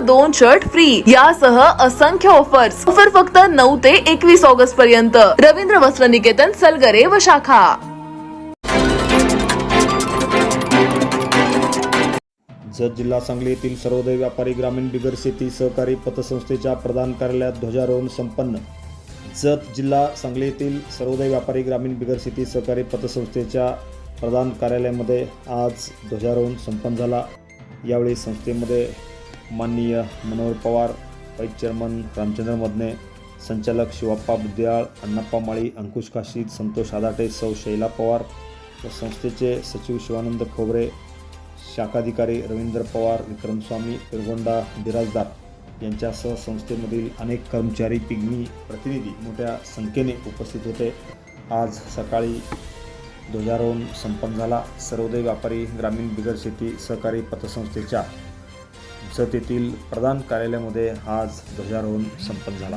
दोन shirt free यासह असंख्य ऑफर्स ऑफर फक्त नऊ ते एकवीस ऑगस्ट पर्यंत. रवींद्र वस्त्र निकेतन सलगरे व शाखा. जत जिल्हा सांगली येथील सर्वोदय व्यापारी ग्रामीण बिगर शेती सहकारी पतसंस्थेच्या प्रधान कार्यालयात ध्वजारोहण संपन्न. जत जिल्हा सांगली येथील सर्वोदय व्यापारी ग्रामीण बिगर शेती सहकारी पतसंस्थेच्या प्रधान कार्यालयामध्ये आज ध्वजारोहण संपन्न झाला. यावेळी संस्थेमध्ये माननीय मनोहर पवार वाईस चेअरमन रामचंद्र मदने संचालक शिवाप्पा बुद्धियाळ अण्णाप्पा माळी अंकुश काशीद संतोष आदाटे सौ शैला पवार व संस्थेचे सचिव शिवानंद खोबरे शाखाधिकारी रवींद्र पवार विक्रमस्वामी पिरगोंडा बिराजदार यांच्यासह संस्थेमधील अनेक कर्मचारी पिग्मी प्रतिनिधी मोठ्या संख्येने उपस्थित होते. आज सकाळी ध्वजारोहण संपन्न झाला. सर्वोदय व्यापारी ग्रामीण बिगर शेती सहकारी पतसंस्थेच्या जत येथील प्रधान कार्यालयामध्ये आज ध्वजारोहण संपन्न झाला.